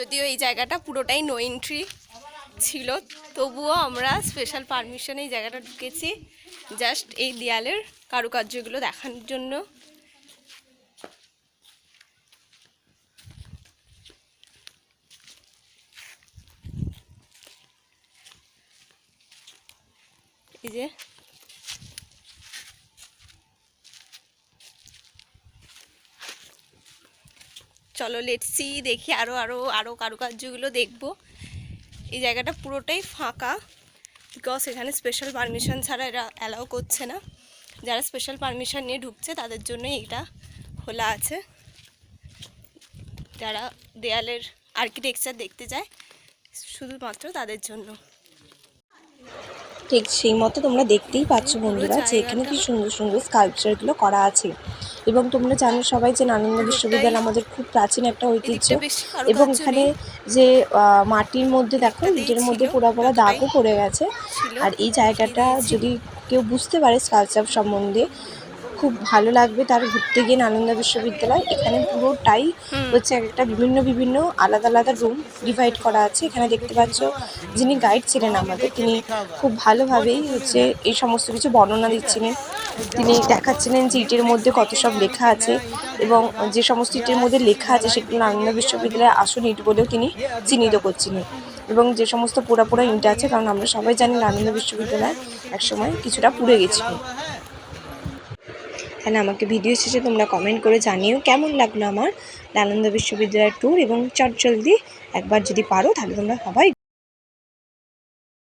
যদিও এই জায়গাটা পুরোটাই নো এন্ট্রি ছিল, তবুও আমরা স্পেশাল পারমিশনে এই জায়গাটা ঢুকেছি জাস্ট এই দেয়ালের কারুকার্যগুলো দেখানোর জন্য। এই যে চলো লেটসি দেখি আরও আরও আরও কারুকার্যগুলো দেখব। এই জায়গাটা পুরোটাই ফাঁকা বিকজ এখানে স্পেশাল পারমিশন ছাড়া এরা অ্যালাউ করছে না। যারা স্পেশাল পারমিশন নিয়ে ঢুকছে তাদের জন্যই এটা খোলা আছে। যারা দেয়ালের আর্কিটেকচার দেখতে যায় শুধুমাত্র তাদের জন্য। ঠিক সেই মতো তোমরা দেখতেই পাচ্ছ বন্ধুরা যে এখানে কি সুন্দর সুন্দর স্কাল্পচারগুলো করা আছে। এবং তোমরা জানো সবাই যে নালন্দা বিশ্ববিদ্যালয় আমাদের খুব প্রাচীন একটা ঐতিহ্য। এবং এখানে যে মাটির মধ্যে দেখো ইটের মধ্যে পোড়া পোড়া দাগও পড়ে গেছে। আর এই জায়গাটা যদি কেউ বুঝতে পারে স্কালচার সম্বন্ধে খুব ভালো লাগবে তার ঘুরতে গিয়ে নালন্দা বিশ্ববিদ্যালয়। এখানে পুরোটাই হচ্ছে একটা বিভিন্ন বিভিন্ন আলাদা আলাদা রুম ডিভাইড করা আছে। এখানে দেখতে পাচ্ছ যিনি গাইড ছিলেন আমাদের তিনি খুব ভালোভাবেই হচ্ছে এই সমস্ত কিছু বর্ণনা দিচ্ছিলেন। তিনি দেখাচ্ছিলেন যে ইটের মধ্যে কত সব লেখা আছে এবং যে সমস্ত ইটের মধ্যে লেখা আছে সেগুলো নালন্দা বিশ্ববিদ্যালয়ের আসল ইট বলেও তিনি চিহ্নিত করছিলেন এবং যে সমস্ত পোড়া পোড়া ইট আছে কারণ আমরা সবাই জানি নালন্দা বিশ্ববিদ্যালয় একসময় কিছুটা পুড়ে গেছিল। তাহলে আমাকে ভিডিও শেষে তোমরা কমেন্ট করে জানিও কেমন লাগল আমার নালন্দা বিশ্ববিদ্যালয়ের ট্যুর এবং চটজলদি একবার যদি পারো তাহলে তোমরা সবাই